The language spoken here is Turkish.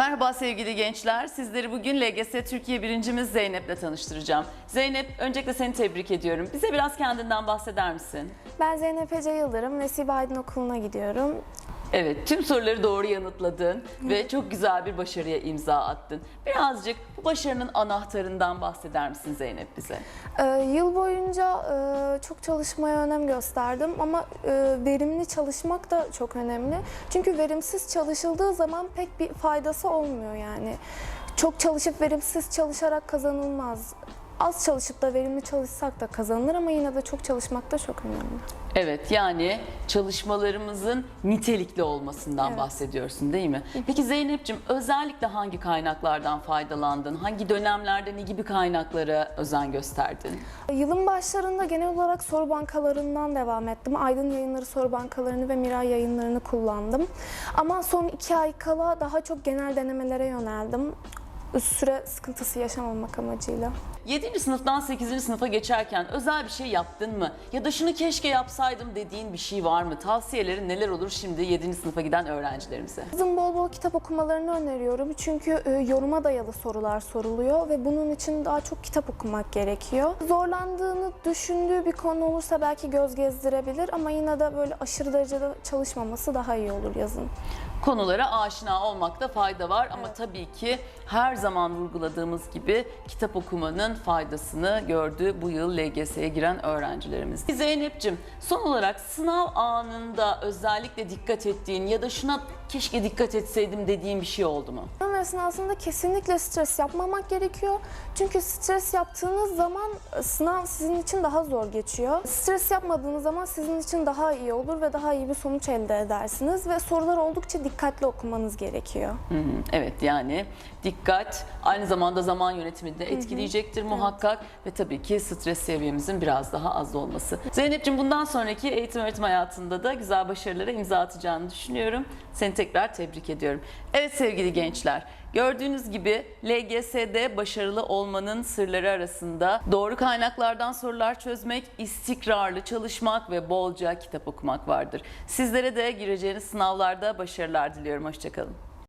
Merhaba sevgili gençler. Sizleri bugün LGS Türkiye birincimiz Zeynep'le tanıştıracağım. Zeynep, öncelikle seni tebrik ediyorum. Bize biraz kendinden bahseder misin? Ben Zeynep Ece Yıldırım, Nesibe Aydın Okulu'na gidiyorum. Evet, tüm soruları doğru yanıtladın ve çok güzel bir başarıya imza attın. Birazcık bu başarının anahtarından bahseder misin Zeynep bize? Ee, yıl boyunca e, çok çalışmaya önem gösterdim ama e, verimli çalışmak da çok önemli. Çünkü verimsiz çalışıldığı zaman pek bir faydası olmuyor yani. Çok çalışıp verimsiz çalışarak kazanılmaz. Az çalışıp da verimli çalışsak da kazanılır ama yine de çok çalışmak da çok önemli. Evet, yani çalışmalarımızın nitelikli olmasından Evet. bahsediyorsun değil mi? Peki Zeynep'ciğim özellikle hangi kaynaklardan faydalandın? Hangi dönemlerde ne gibi kaynaklara özen gösterdin? Yılın başlarında genel olarak soru bankalarından devam ettim. Aydın yayınları soru bankalarını ve Miray yayınlarını kullandım. Ama son iki ay kala daha çok genel denemelere yöneldim. Süre sıkıntısı yaşamamak amacıyla. 7. sınıftan 8. sınıfa geçerken özel bir şey yaptın mı? Ya da şunu keşke yapsaydım dediğin bir şey var mı? Tavsiyelerin neler olur şimdi 7. sınıfa giden öğrencilerimize? Kızım bol bol kitap okumalarını öneriyorum. Çünkü e, yoruma dayalı sorular soruluyor ve bunun için daha çok kitap okumak gerekiyor. Zorlandığını düşündüğü bir konu olursa belki göz gezdirebilir ama yine de böyle aşırı derecede çalışmaması daha iyi olur yazın. Konulara aşina olmakta fayda var ama tabii ki her zaman vurguladığımız gibi kitap okumanın faydasını gördü bu yıl LGS'ye giren öğrencilerimiz. Zeynep'cim son olarak sınav anında özellikle dikkat ettiğin ya da şuna keşke dikkat etseydim dediğin bir şey oldu mu? Esnasında kesinlikle stres yapmamak gerekiyor. Çünkü stres yaptığınız zaman e, sınav sizin için daha zor geçiyor. Stres yapmadığınız zaman sizin için daha iyi olur ve daha iyi bir sonuç elde edersiniz ve sorular oldukça dikkatli okumanız gerekiyor. Hı hı, Evet yani dikkat aynı zamanda zaman yönetimini de etkileyecektir muhakkak ve tabii ki stres seviyemizin biraz daha az olması. Zeynep'ciğim bundan sonraki eğitim öğretim hayatında da güzel başarılara imza atacağını düşünüyorum. Seni tekrar tebrik ediyorum. Evet sevgili gençler gördüğünüz gibi LGS'de başarılı olmanın sırları arasında doğru kaynaklardan sorular çözmek, istikrarlı çalışmak ve bolca kitap okumak vardır. Sizlere de gireceğiniz sınavlarda başarılar diliyorum. Hoşçakalın.